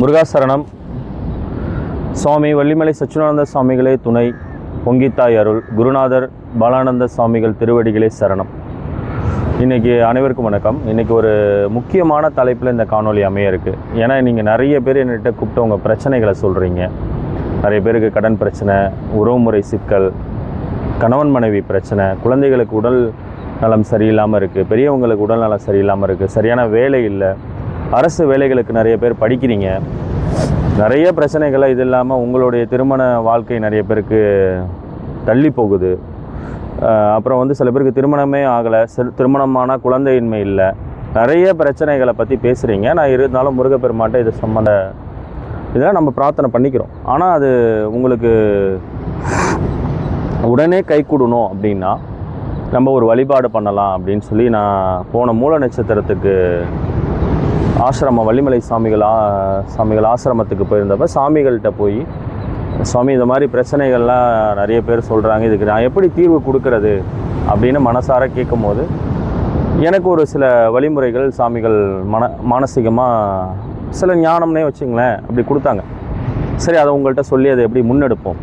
முருகாசரணம். சுவாமி வள்ளிமலை சச்சிதானந்த சுவாமிகளே துணை. பொங்கித்தாய் அருள். குருநாதர் பாலானந்த சுவாமிகள் திருவடிகளே சரணம். இன்றைக்கி அனைவருக்கும் வணக்கம். இன்றைக்கி ஒரு முக்கியமான தலைப்பில் இந்த காணொளி அமைய இருக்குது ஏன்னா நீங்கள் நிறைய பேர் என்கிட்ட கூப்பிட்டு உங்கள் பிரச்சனைகளை சொல்கிறீங்க நிறைய பேருக்கு கடன் பிரச்சனை உறவுமுறை சிக்கல் கணவன் மனைவி பிரச்சனை குழந்தைகளுக்கு உடல் நலம் சரியில்லாமல் இருக்குது பெரியவங்களுக்கு உடல் நலம் சரியில்லாமல் இருக்குது சரியான வேலை இல்லை. அரசு வேலைகளுக்கு நிறைய பேர் படிக்கிறீங்க. நிறைய பிரச்சனைகளை இது இல்லாமல் உங்களுடைய திருமண வாழ்க்கை நிறைய பேருக்கு தள்ளி போகுது. அப்புறம் வந்து சில பேருக்கு திருமணமே ஆகலை. சிறு திருமணமான குழந்தையின்மை இல்லை. நிறைய பிரச்சனைகளை பற்றி பேசுகிறீங்க நான் இருந்தாலும் முருகப்பெருமாட்ட இது சம்மந்த இதெல்லாம் நம்ம பிரார்த்தனை பண்ணிக்கிறோம். ஆனால் அது உங்களுக்கு உடனே கை கூடணும் அப்படின்னா நம்ம ஒரு வழிபாடு பண்ணலாம் அப்படின்னு சொல்லி நான் போன மூல நட்சத்திரத்துக்கு ஆசிரமம் வள்ளிமலை சாமிகள் சாமிகள் ஆசிரமத்துக்கு போயிருந்தப்ப சாமிகள்கிட்ட போய் சுவாமி இந்த மாதிரி பிரச்சனைகள்லாம் நிறைய பேர் சொல்கிறாங்க இதுக்கு நான் எப்படி தீர்வு கொடுக்கறது? அப்படின்னு மனசார கேட்கும்போது எனக்கு ஒரு சில வழிமுறைகள் சாமிகள் மன மானசீகமாக சில ஞானம்னே வச்சுங்களேன் அப்படி கொடுத்தாங்க. சரி அதை உங்கள்கிட்ட சொல்லி அதை எப்படி முன்னெடுப்போம்?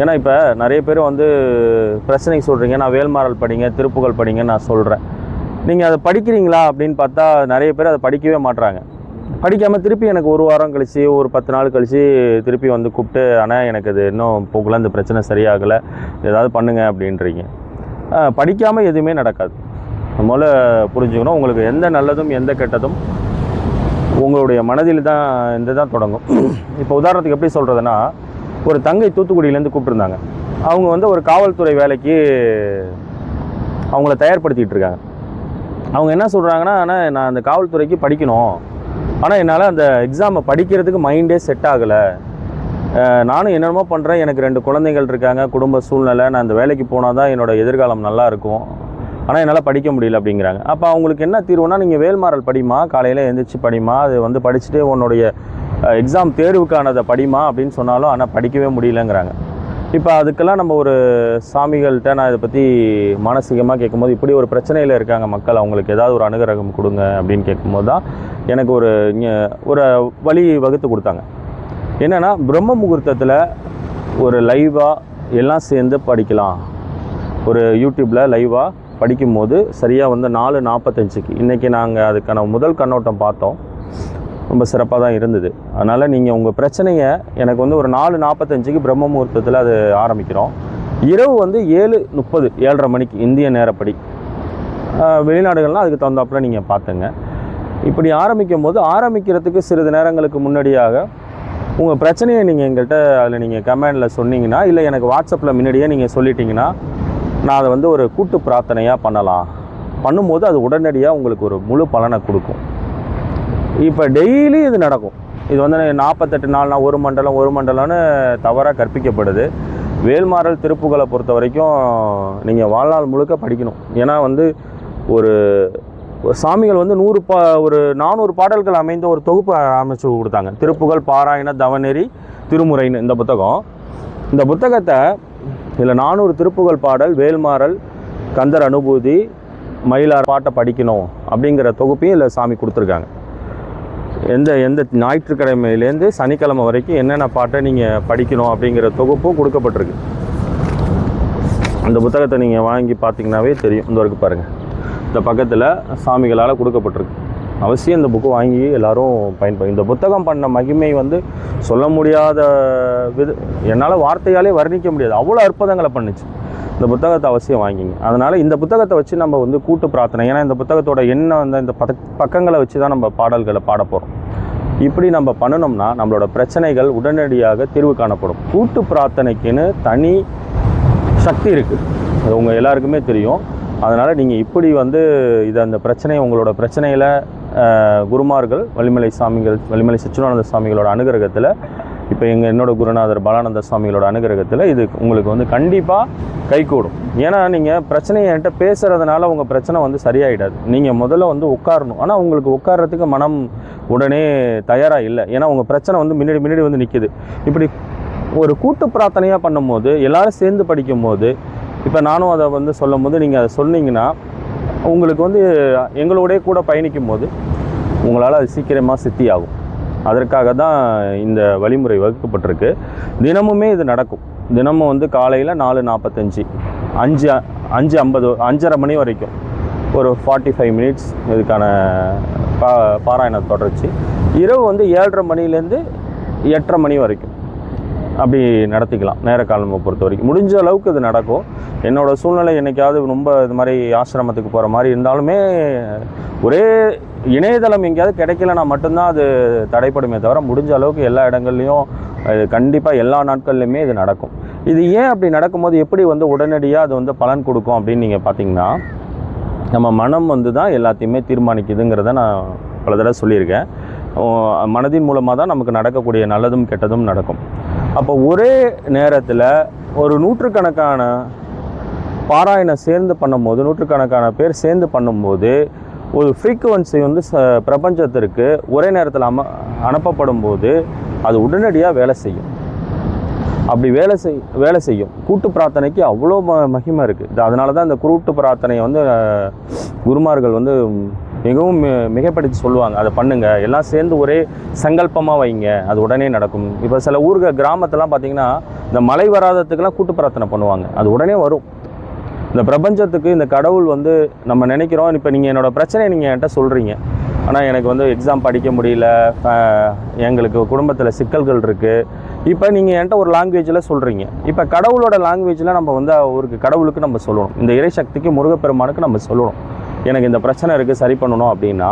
ஏன்னா இப்போ நிறைய பேர் வந்து பிரச்சனைக்கு சொல்கிறீங்க நான் வேல்மாறல் படிங்க திருப்புகழ் படிங்கன்னு நான் சொல்கிறேன் நீங்கள் அதை படிக்கிறீங்களா அப்படின்னு பார்த்தா நிறைய பேர் அதை படிக்கவே மாட்றாங்க. படிக்காமல் திருப்பி எனக்கு ஒரு வாரம் கழிச்சு ஒரு பத்து நாள் கழிச்சு திருப்பி வந்து கூப்பிட்டு ஆனால் எனக்கு இது இன்னும் போகல இந்த பிரச்சனை சரியாகலை ஏதாவது பண்ணுங்கள் அப்படின்றீங்க. படிக்காமல் எதுவுமே நடக்காது. முதல்ல புரிஞ்சுக்கணும் உங்களுக்கு எந்த நல்லதும் எந்த கெட்டதும் உங்களுடைய மனதில் தான் இந்த தான் தொடங்கும். இப்போ உதாரணத்துக்கு எப்படி சொல்கிறதுனா ஒரு தங்கை தூத்துக்குடியிலேருந்து கூப்பிட்டுருந்தாங்க. அவங்க வந்து ஒரு காவல்துறை வேலைக்கு அவங்கள தயார்படுத்திட்டு இருக்காங்க. அவங்க என்ன சொல்கிறாங்கன்னா ஆனால் நான் அந்த காவல்துறைக்கு படிக்கணும். ஆனால் என்னால் அந்த எக்ஸாமை படிக்கிறதுக்கு மைண்டே செட் ஆகலை. நானும் என்னென்னமோ பண்ணுறேன் எனக்கு ரெண்டு குழந்தைகள் இருக்காங்க. குடும்ப சூழ்நிலை நான் அந்த வேலைக்கு போனால் தான் என்னோட எதிர்காலம் நல்லா இருக்கும். ஆனால் என்னால் படிக்க முடியல அப்படிங்கிறாங்க. அப்போ அவங்களுக்கு என்ன தீர்வுனா நீங்கள் வேல்மாறல் படிமா காலையில் எழுந்திரிச்சு படிமா அது வந்து படிச்சுட்டு உன்னுடைய எக்ஸாம் தேர்வுக்கானதை படிமா அப்படின்னு சொன்னாலும் ஆனால் படிக்கவே முடியலங்கிறாங்க. இப்போ அதுக்கெல்லாம் நம்ம ஒரு சாமிகள்கிட்ட நான் இதை பற்றி மானசீகமாக கேட்கும்போது இப்படி ஒரு பிரச்சனையில் இருக்காங்க மக்கள் அவங்களுக்கு ஏதாவது ஒரு அனுகிரகம் கொடுங்க அப்படின்னு கேட்கும்போது தான் எனக்கு ஒரு ஒரு வழி வகுத்து கொடுத்தாங்க. என்னென்னா பிரம்ம முகூர்த்தத்தில் ஒரு லைவாக எல்லாம் சேர்ந்து படிக்கலாம். ஒரு யூடியூப்பில் லைவாக படிக்கும்போது சரியாக வந்து நாலு நாற்பத்தஞ்சுக்கு இன்றைக்கி நாங்கள் அதுக்கான முதல் கண்ணோட்டம் பார்த்தோம். ரொம்ப சிறப்பாக தான் இருந்தது. அதனால் நீங்கள் உங்கள் பிரச்சனையை எனக்கு வந்து ஒரு நாலு நாற்பத்தஞ்சுக்கு பிரம்ம முகூர்த்தத்தில் அது ஆரம்பிக்கிறோம். இரவு வந்து ஏழு முப்பது ஏழரை மணிக்கு இந்திய நேரப்படி. வெளிநாடுகள்லாம் அதுக்கு தகுந்தாப்புல நீங்கள் பார்த்துங்க இப்படி ஆரம்பிக்கும் போது ஆரம்பிக்கிறதுக்கு சிறிது நேரங்களுக்கு முன்னாடியாக உங்கள் பிரச்சனையை நீங்கள் எங்கள்கிட்ட அதில் நீங்கள் கமெண்டில் சொன்னீங்கன்னா இல்லை எனக்கு வாட்ஸ்அப்பில் முன்னாடியே நீங்கள் சொல்லிட்டீங்கன்னா நான் அதை வந்து ஒரு கூட்டு பிரார்த்தனையாக பண்ணலாம். பண்ணும்போது அது உடனடியாக உங்களுக்கு ஒரு முழு பலனை கொடுக்கும். இப்போ டெய்லி இது நடக்கும். இது வந்து நாற்பத்தெட்டு நாள்னா ஒரு மண்டலம் ஒரு மண்டலம்னு தவறாக கற்பிக்கப்படுது. வேல்மாறல் திருப்புகளை பொறுத்த வரைக்கும் நீங்கள் வாழ்நாள் முழுக்க படிக்கணும். ஏன்னா வந்து ஒரு ஒரு சாமிகள் வந்து நூறு பா ஒரு நானூறு பாடல்கள் அமைந்த ஒரு தொகுப்பு அமைச்சு கொடுத்தாங்க. திருப்புகழ் பாராயண தவநெறி திருமுறைன்னு இந்த புத்தகம். இந்த புத்தகத்தை இதில் நானூறு திருப்புகழ் பாடல் வேல்மாறல் கந்தர் அனுபூதி மயிலார் பாட்டை படிக்கணும் அப்படிங்கிற தொகுப்பையும் இதில் சாமி கொடுத்துருக்காங்க. எந்த எந்த ஞாயிற்றுக்கிழமையிலேருந்து சனிக்கிழமை வரைக்கும் என்னென்ன பாட்டை நீங்கள் படிக்கணும் அப்படிங்கிற தொகுப்பும் கொடுக்கப்பட்டிருக்கு. அந்த புத்தகத்தை நீங்கள் வாங்கி பார்த்தீங்கன்னாவே தெரியும். இந்த வரைக்கும் பாருங்கள் இந்த பக்கத்தில் சாமிகளால் கொடுக்கப்பட்டிருக்கு. அவசியம் இந்த புக்கு வாங்கி எல்லோரும் பயன்படும் இந்த புத்தகம் பண்ண மகிமை வந்து சொல்ல முடியாத வித என்னால் வார்த்தையாலே வர்ணிக்க முடியாது. அவ்வளோ அற்புதங்களை பண்ணுச்சு. இந்த புத்தகத்தை அவசியம் வாங்கிங்க. அதனால் இந்த புத்தகத்தை வச்சு நம்ம வந்து கூட்டு பிரார்த்தனை. ஏன்னா இந்த புத்தகத்தோட எண்ணம் வந்து இந்த பக்க பக்கங்களை வச்சு தான் நம்ம பாடல்களை பாட போகிறோம் இப்படி நம்ம பண்ணணும்னா நம்மளோட பிரச்சனைகள் உடனடியாக தீர்வு காணப்படும். கூட்டு பிரார்த்தனைக்குன்னு தனி சக்தி இருக்குது அது உங்கள் எல்லாருக்குமே தெரியும். அதனால் நீங்கள் இப்படி வந்து இதை அந்த பிரச்சனை உங்களோட பிரச்சனையில் குருமார்கள் வலிமலை சாமிகள் வலிமலை சச்சிவானந்த சாமிகளோட அனுகிரகத்தில் இப்போ எங்கள் என்னோடய குருநாதர் பாலானந்த சுவாமிகளோட அனுகிரகத்தில் இது உங்களுக்கு வந்து கண்டிப்பாக கைகூடும். ஏன்னா நீங்கள் பிரச்சனையை என்கிட்ட பேசுகிறதுனால உங்கள் பிரச்சனை வந்து சரியாயிடாது. நீங்கள் முதல்ல வந்து உட்காரணும். ஆனால் உங்களுக்கு உட்கார்றதுக்கு மனம் உடனே தயாராக இல்லை. ஏன்னா உங்கள் பிரச்சனை வந்து முன்னாடி முன்னாடி வந்து நிற்கிது இப்படி ஒரு கூட்டு பிரார்த்தனையாக பண்ணும்போது எல்லோரும் சேர்ந்து படிக்கும்போது இப்போ நானும் அதை வந்து சொல்லும் போது நீங்கள் அதை சொன்னீங்கன்னா உங்களுக்கு வந்து எங்களோடய கூட பயணிக்கும் போது உங்களால் அது சீக்கிரமாக சித்தி ஆகும் அதற்காக தான் இந்த வழிமுறை வகுக்கப்பட்டிருக்கு. தினமுமே இது நடக்கும். தினமும் வந்து காலையில் நாலு நாற்பத்தஞ்சு அஞ்சு அஞ்சு ஐம்பது அஞ்சரை மணி வரைக்கும். ஒரு ஃபார்ட்டி ஃபைவ் மினிட்ஸ் இதுக்கான பா பாராயணம் தொடர்ச்சி. இரவு வந்து ஏழரை மணிலேருந்து எட்டரை மணி வரைக்கும். அப்படி நடத்திக்கலாம் நேர காலமை பொறுத்த வரைக்கும். முடிஞ்ச அளவுக்கு இது நடக்கும். என்னோடய சூழ்நிலை என்னைக்காவது ரொம்ப இது மாதிரி ஆசிரமத்துக்கு போகிற மாதிரி இருந்தாலுமே ஒரே இணையதளம் எங்கேயாவது கிடைக்கலனா மட்டும்தான் அது தடைப்படுமே தவிர முடிஞ்ச அளவுக்கு எல்லா இடங்கள்லையும் கண்டிப்பாக எல்லா நாட்கள்லையுமே இது நடக்கும். இது ஏன் அப்படி நடக்கும்போது எப்படி வந்து உடனடியாக அது வந்து பலன் கொடுக்கும் அப்படின்னு நீங்கள் பார்த்தீங்கன்னா நம்ம மனம் வந்து தான் எல்லாத்தையுமே தீர்மானிக்குதுங்கிறத நான் பல தடவை சொல்லியிருக்கேன். மனதின் மூலமாக தான் நமக்கு நடக்கக்கூடிய நல்லதும் கெட்டதும் நடக்கும். அப்போ ஒரே நேரத்தில் ஒரு நூற்றுக்கணக்கான பாராயணம் சேர்ந்து பண்ணும்போது நூற்றுக்கணக்கான பேர் சேர்ந்து பண்ணும்போது ஒரு ஃப்ரீக்குவன்சி வந்து ச பிரபஞ்சத்திற்கு ஒரே நேரத்தில் அம அனுப்பப்படும் போது அது உடனடியாக வேலை செய்யும். அப்படி வேலை செய் வேலை செய்யும். கூட்டு பிரார்த்தனைக்கு அவ்வளோ ம மகிமை இருக்குது அதனால தான் இந்த கூட்டு பிரார்த்தனையை வந்து குருமார்கள் வந்து மிகவும் மி- மிகைப்படுத்தி சொல்லுவாங்க. அதை பண்ணுங்க. எல்லாம் சேர்ந்து ஒரே சங்கல்பமாக வைங்க. அது உடனே நடக்கும். இப்போ சில ஊர்கள் கிராமத்தெல்லாம் பார்த்தீங்கன்னா இந்த மழை வராதத்துக்கெல்லாம் கூட்டு பிரார்த்தனை பண்ணுவாங்க. அது உடனே வரும். இந்த பிரபஞ்சத்துக்கு இந்த கடவுள் வந்து நம்ம நினைக்கிறோம். இப்போ நீங்கள் என்னோட பிரச்சனையை நீங்கள் என்கிட்ட சொல்கிறீங்க ஆனால் எனக்கு வந்து எக்ஸாம் படிக்க முடியல. எங்களுக்கு குடும்பத்தில் சிக்கல்கள் இருக்குது இப்போ நீங்கள் என்கிட்ட ஒரு லாங்குவேஜில் சொல்கிறீங்க இப்போ கடவுளோட லாங்குவேஜில் நம்ம வந்து அவருக்கு கடவுளுக்கு நம்ம சொல்லணும். இந்த இறைசக்திக்கு முருகப்பெருமானுக்கு நம்ம சொல்லணும். எனக்கு இந்த பிரச்சனை இருக்குது சரி பண்ணணும் அப்படின்னா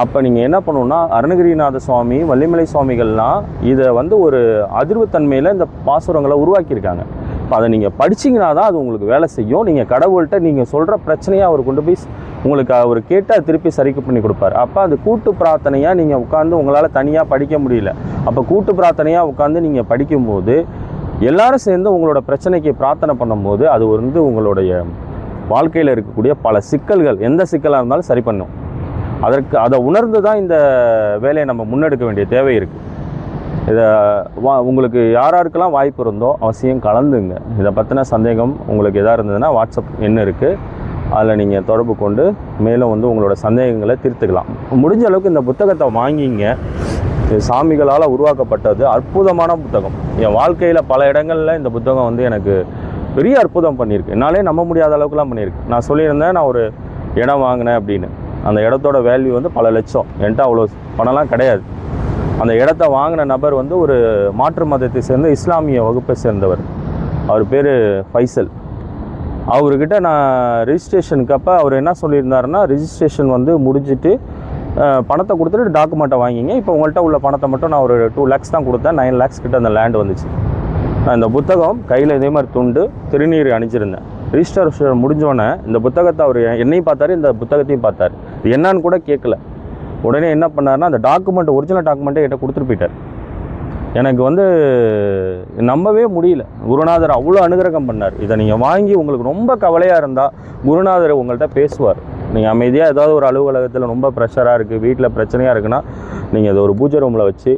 அப்போ நீங்கள் என்ன பண்ணணும்னா அருணகிரிநாத சுவாமி வள்ளிமலை சுவாமிகள்லாம் இதை வந்து ஒரு அதிர்வுத்தன்மையில் இந்த பாசுரங்களை உருவாக்கியிருக்காங்க. இப்போ அதை நீங்கள் படிச்சீங்கன்னா தான் அது உங்களுக்கு வேலை செய்யும். நீங்கள் கடவுள்கிட்ட நீங்கள் சொல்கிற பிரச்சனையாக அவர் கொண்டு போய் உங்களுக்கு அவர் கேட்டால் திருப்பி சரி பண்ணி கொடுப்பாரு. அப்போ அது கூட்டு பிரார்த்தனையாக நீங்கள் உட்காந்து உங்களால் தனியாக படிக்க முடியல. அப்போ கூட்டு பிரார்த்தனையாக உட்காந்து நீங்கள் படிக்கும்போது எல்லாரும் சேர்ந்து உங்களோட பிரச்சனைக்கு பிரார்த்தனை பண்ணும்போது அது வந்து உங்களுடைய வாழ்க்கையில் இருக்கக்கூடிய பல சிக்கல்கள் எந்த சிக்கலாக இருந்தாலும் சரி பண்ணும். அதற்கு அதை உணர்ந்து தான் இந்த வேலையை நம்ம முன்னெடுக்க வேண்டிய தேவை இருக்குது இதை வா உங்களுக்கு யாராருக்கெல்லாம் வாய்ப்பு இருந்தோ அவசியம் கலந்துங்க. இதை பற்றின சந்தேகம் உங்களுக்கு எதாக இருந்ததுன்னா வாட்ஸ்அப் என்ன இருக்குது அதில் நீங்கள் தொடர்பு கொண்டு மேலும் வந்து உங்களோட சந்தேகங்களை தீர்த்துக்கலாம். முடிஞ்ச அளவுக்கு இந்த புத்தகத்தை வாங்கிங்க. இது சாமிகளால் உருவாக்கப்பட்டது அற்புதமான புத்தகம். என் வாழ்க்கையில் பல இடங்களில் இந்த புத்தகம் வந்து எனக்கு பெரிய அற்புதம் பண்ணியிருக்கு. என்னாலே நம்ப முடியாத அளவுக்குலாம் பண்ணியிருக்கு. நான் சொல்லியிருந்தேன் நான் ஒரு இடம் வாங்கினேன் அப்படின்னு. அந்த இடத்தோட வேல்யூ வந்து பல லட்சம். என்கிட்ட அவ்வளோ பணம்லாம் கிடையாது. அந்த இடத்த வாங்கின நபர் வந்து ஒரு மாற்று மதத்தை சேர்ந்த இஸ்லாமிய வகுப்பை சேர்ந்தவர். அவர் பேர் ஃபைசல். அவர்கிட்ட நான் ரிஜிஸ்ட்ரேஷனுக்கு அப்போ அவர் என்ன சொல்லியிருந்தாருன்னா ரிஜிஸ்ட்ரேஷன் வந்து முடிஞ்சிட்டு பணத்தை கொடுத்துட்டு டாக்குமெண்ட்டை வாங்கிங்க. இப்போ உங்கள்கிட்ட உள்ள பணத்தை மட்டும் நான் ஒரு டூ லேக்ஸ் தான் கொடுத்தேன். நைன் லேக்ஸ் கிட்ட அந்த லேண்ட் வந்துச்சு. அந்த புத்தகம் கையில் இதே மாதிரி துண்டு திருநீர் அணிஞ்சிருந்தேன். ரிஜிஸ்டர் முடிஞ்சோடனே இந்த புத்தகத்தை அவர் என்னையும் பார்த்தாரு இந்த புத்தகத்தையும் பார்த்தார். இது என்னன்னு கூட கேட்கல. உடனே என்ன பண்ணாருன்னா அந்த டாக்குமெண்ட் ஒரிஜினல் டாக்குமெண்ட்டை என்கிட்ட கொடுத்துட்டு போயிட்டார். எனக்கு வந்து நம்பவே முடியல. குருநாதர் அவ்வளோ அனுகிரகம் பண்ணார். இதை நீங்கள் வாங்கி உங்களுக்கு ரொம்ப கவலையாக இருந்தால் குருநாதர் உங்கள்கிட்ட பேசுவார். நீங்கள் அமைதியாக ஏதாவது ஒரு அலுவலகத்தில் ரொம்ப ப்ரெஷராக இருக்குது வீட்டில் பிரச்சனையாக இருக்குன்னா நீங்கள் அதை ஒரு பூஜை ரூமில் வச்சு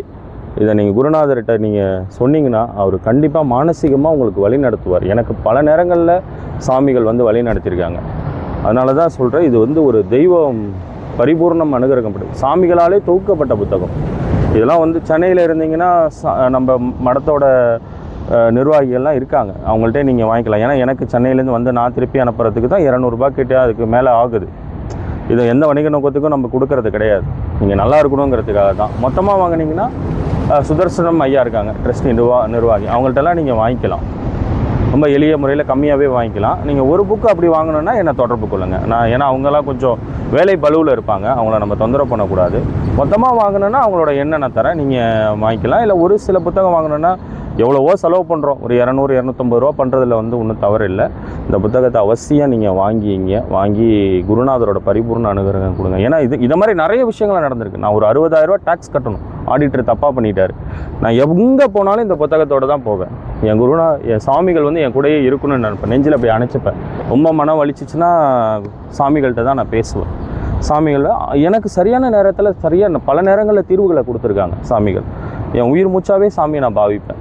இதை நீங்கள் குருநாதர்கிட்ட நீங்கள் சொன்னீங்கன்னா அவர் கண்டிப்பாக மானசீகமாக உங்களுக்கு வழி நடத்துவார். எனக்கு பல நேரங்களில் சாமிகள் வந்து வழி நடத்தியிருக்காங்க அதனால தான் சொல்கிறேன் இது வந்து ஒரு தெய்வம் பரிபூர்ணம் அனுகிரகப்படும் சாமிகளாலே தொகுக்கப்பட்ட புத்தகம். இதெல்லாம் வந்து சென்னையில் இருந்தீங்கன்னா ச- நம்ம மடத்தோட நிர்வாகிகள்லாம் இருக்காங்க. அவங்கள்ட்ட நீங்கள் வாங்கிக்கலாம். ஏன்னா எனக்கு சென்னையிலேருந்து வந்து நான் திருப்பி அனுப்புறதுக்கு தான் இரநூறுபா கிட்டே அதுக்கு மேலே ஆகுது. இது எந்த வணிக நோக்கத்துக்கும் நம்ம கொடுக்கறது கிடையாது. நீங்கள் நல்லா இருக்கணுங்கிறதுக்காக தான் மொத்தமாக வாங்குனீங்கன்னா சுதர்சனம் ஐயா இருக்காங்க ட்ரஸ்ட் நிர்வா நிர்வாகி. அவங்கள்ட்டலாம் நீங்கள் வாங்கிக்கலாம். ரொம்ப எளிய முறையில் கம்மியாகவே வாங்கிக்கலாம். நீங்கள் ஒரு புக்கு அப்படி வாங்கணுன்னா என்னை தொடர்பு கொள்ளுங்கள் நான் ஏன்னா அவங்கெல்லாம் கொஞ்சம் வேலை பலுவில் இருப்பாங்க. அவங்கள நம்ம தொந்தரவு பண்ணக்கூடாது. மொத்தமாக வாங்கினோன்னா அவங்களோட எண்ணெய் நான் தரேன் நீங்கள் வாங்கிக்கலாம். இல்லை ஒரு சில புத்தகம் வாங்கினோன்னா எவ்வளவோ செலவு பண்ணுறோம் ஒரு இரநூறு இரநூத்தம்பது ரூபா பண்ணுறதுல வந்து ஒன்றும் தவறு இல்லை. இந்த புத்தகத்தை அவசியம் நீங்கள் வாங்கிங்க. வாங்கி குருநாதரோட பரிபூர்ண அனுகிரகம் கொடுங்க. ஏன்னா இது இதை மாதிரி நிறைய விஷயங்கள் நடந்திருக்கு. நான் ஒரு அறுபதாயிரம் டேக்ஸ் கட்டணும். ஆடிட்டர் தப்பாக பண்ணிட்டார். நான் எங்கே போனாலும் இந்த புத்தகத்தோட தான் போவேன். என் குருனா என் சாமிகள் வந்து என் கூடயே இருக்கணும்னு நினைப்பேன் நெஞ்சில் அப்படி அணைச்சிப்பேன். ரொம்ப மனம் வலிச்சிச்சுன்னா சாமிகள்கிட்ட தான் நான் பேசுவேன். சாமிகள் எனக்கு சரியான நேரத்தில் சரியான பல நேரங்களில் தீர்வுகளை கொடுத்துருக்காங்க சாமிகள். என் உயிர் மூச்சாவே சாமியை நான் பாவிப்பேன்.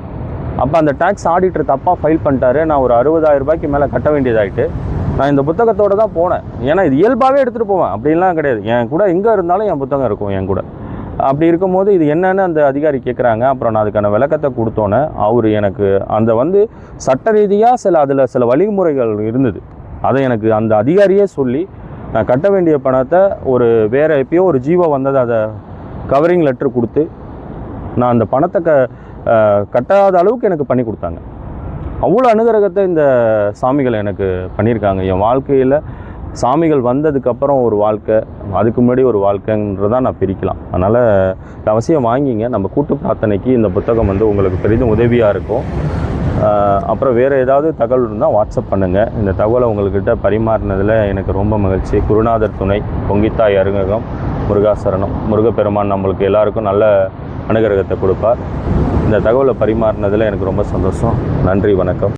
அப்போ அந்த டேக்ஸ் ஆடிட்டர் தப்பாக ஃபைல் பண்ணிட்டாரு. நான் ஒரு அறுபதாயிரம் ரூபாய்க்கு மேலே கட்ட வேண்டியதாயிட்டு நான் இந்த புத்தகத்தோடு தான் போனேன். ஏன்னா இது இயல்பாகவே எடுத்துகிட்டு போவேன். அப்படின்லாம் கிடையாது. என் கூட எங்கே இருந்தாலும் என் புத்தகம் இருக்கும் என் கூட. அப்படி இருக்கும்போது இது என்னன்னு அந்த அதிகாரி கேட்குறாங்க அப்புறம் நான் அதுக்கான விளக்கத்தை கொடுத்தோன்னே அவர் எனக்கு அந்த வந்து சட்ட ரீதியாக சில அதில் சில வழிமுறைகள் இருந்தது. அதை எனக்கு அந்த அதிகாரியே சொல்லி நான் கட்ட வேண்டிய பணத்தை ஒரு வேறு எப்பயோ ஒரு ஜீவோ வந்தது அதை கவரிங் லெட்ரு கொடுத்து நான் அந்த பணத்தை க கட்டாத அளவுக்கு எனக்கு பண்ணி கொடுத்தாங்க. அவ்வளோ அனுகிரகத்தை இந்த சாமிகள் எனக்கு பண்ணியிருக்காங்க. என் வாழ்க்கையில் சாமிகள் வந்ததுக்கப்புறம் ஒரு வாழ்க்கை அதுக்கு முன்னாடி ஒரு வாழ்க்கைன்றதான் நான் பிரிக்கலாம். அதனால் அவசியம் வாங்கிங்க. நம்ம கூட்டு பிரார்த்தனைக்கு இந்த புத்தகம் வந்து உங்களுக்கு பெரிதும் உதவியாக இருக்கும். அப்புறம் வேறு ஏதாவது தகவல் இருந்தால் வாட்ஸ்அப் பண்ணுங்கள் இந்த தகவலை உங்கள்கிட்ட பரிமாறினதில் எனக்கு ரொம்ப மகிழ்ச்சி. குருநாதர் துணை பொங்கித்தாய் அருங்ககம் முருகாசரணம். முருகப்பெருமான் நம்மளுக்கு எல்லாருக்கும் நல்ல அனுகிரகத்தை கொடுப்பார். இந்த தகவலை பரிமாறினதில் எனக்கு ரொம்ப சந்தோஷம். நன்றி வணக்கம்.